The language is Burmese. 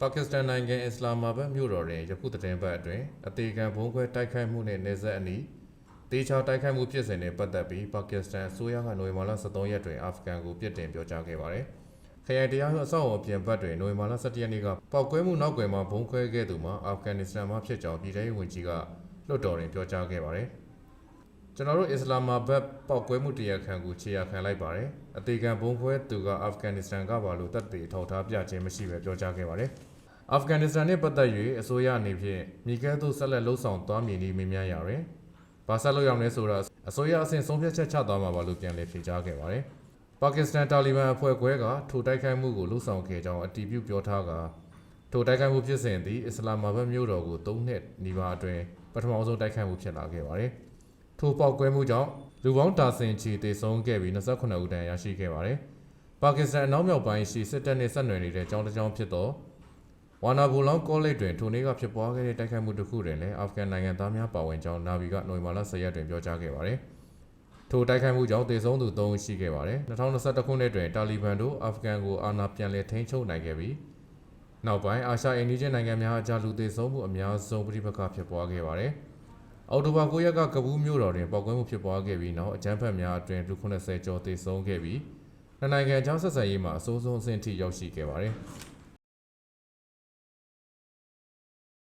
ပါကစ္စတန်နိုင်ငံအစ္စလာမာဘတ်မြို့တော်တွင်ယခုသတင်းပတ်အတွင်းအသေးခံဘုံခွဲတိုက်ခိုက်မှုနှင့်နေဆက်အနီးတေချာတိုက်ခိုက်မှုဖြစ်စဉ်နှင့်ပတ်သက်ပြီးပါကစ္စတန်အစိုးရကနိုဝင်ဘာလ23ရက်တွင်အာဖဂန်ကိုပြစ်တင်ပြောကြားခဲ့ပါသည်ခရိုင်တရားရုံးအဆောက်အအုံအပြင်ဘက်တွင်နိုဝင်ဘာလ17ရက်နေ့ကပောက်ကွဲမှုနောက်ကွယ်မှာဘုံခွဲခဲ့သူမှာအာဖဂန်နစ္စတန်မှဖြစ်ကြောင်းပြည်ထောင်ဝင်ကြီးကလွှတ်တော်တွင်ပြောကြားခဲ့ပါတယ် ကျွန်တော်တို့အစ္စလာမာဘတ်ပောက်ကွဲမှုတရားခံကိုခြေရာခံလိုက်ပါတယ်အသေးခံဘုံခွဲသူကအာဖဂန်နစ္စတန်ကပါလို့တပ်တွေထောက်ထားပြခြင်းမရှိဘဲပြောကြားခဲ့ပါတယ်အာဖဂန်နစ္စတန်နှင့်ပတ်သက်၍အစိုးရအနေဖြင့်မြေကဲသို့ဆက်လက်လှုပ်ဆောင်သွားမည်နည်းမေးမြန်းရာတွင်ဘာဆက်လုပ်ရမလဲဆိုတာအစိုးရအဆင့်ဆုံးဖြတ်ချက်ချသွားမှာပါလို့ပြန်လည်ဖြေကြားခဲ့ပါတယ်။ပါကစ္စတန်တာလီဘန်အဖွဲ့ခွဲကထိုတိုက်ခိုက်မှုကိုလှုပ်ဆောင်ခဲ့ကြောင်းအတည်ပြုပြောထားကာထိုတိုက်ခိုက်မှုဖြစ်စဉ်သည်အစ္စလာမာဘတ်မြို့တော်ကို၃နှစ်နီးပါးအတွင်းပထမဆုံးတိုက်ခိုက်မှုဖြစ်လာခဲ့ပါတယ်။ ထိုပေါက်ကွဲမှုကြောင့်လူပေါင်းတာဆင်ချီတေဆုံးခဲ့ပြီး29ဦးတန်းရရှိခဲ့ပါတယ်။ပါကစ္စတန်အနောက်မြောက်ပိုင်းရှိစစ်တပ်နှင့်ဆက်နွယ်နေတဲ့ကျောင်းတစ်ကျောင်းဖြစ်သောဝါနာဘူလောင်ကောလိပ်တွင်ထိုနေ့ကဖြစ်ပွားခဲ့တဲ့တိုက်ခိုက်မှုတစ်ခုတွင်လည်းအာဖဂန်နိုင်ငံသားများပါဝင်ကြောင်းနာဗီကနိုဝင်ဘာလ10ရက်တွင်ပြောကြားခဲ့ပါတယ်။ထိုတိုက်ခိုက်မှုကြောင့်သေဆုံးသူ3ဦးရှိခဲ့ပါတယ်။2021ခုနှစ်တွင်တာလီဘန်တို့အာဖဂန်ကိုအာဏာပြန်လည်ထိန်းချုပ်နိုင်ခဲ့ပြီးနောက်ပိုင်းအာရှအိန္ဒိယနိုင်ငံများအကြားလူသေဆုံးမှုအများဆုံးပြိပခဖြစ်ပွားခဲ့ပါတယ်။ အောက်တိုဘာ9ရက်ကကဘူးမြို့တော်တွင်ပောက်ကွဲမှုဖြစ်ပွားခဲ့ပြီးနောက်အကြမ်းဖက်များအတွင်လူ90ကျော်သေဆုံးခဲ့ပြီးနှစ်နိုင်ငံအကြားဆက်ဆံရေးမှာအဆိုးဆုံးအဆင့်ထိရောက်ရှိခဲ့ပါတယ်။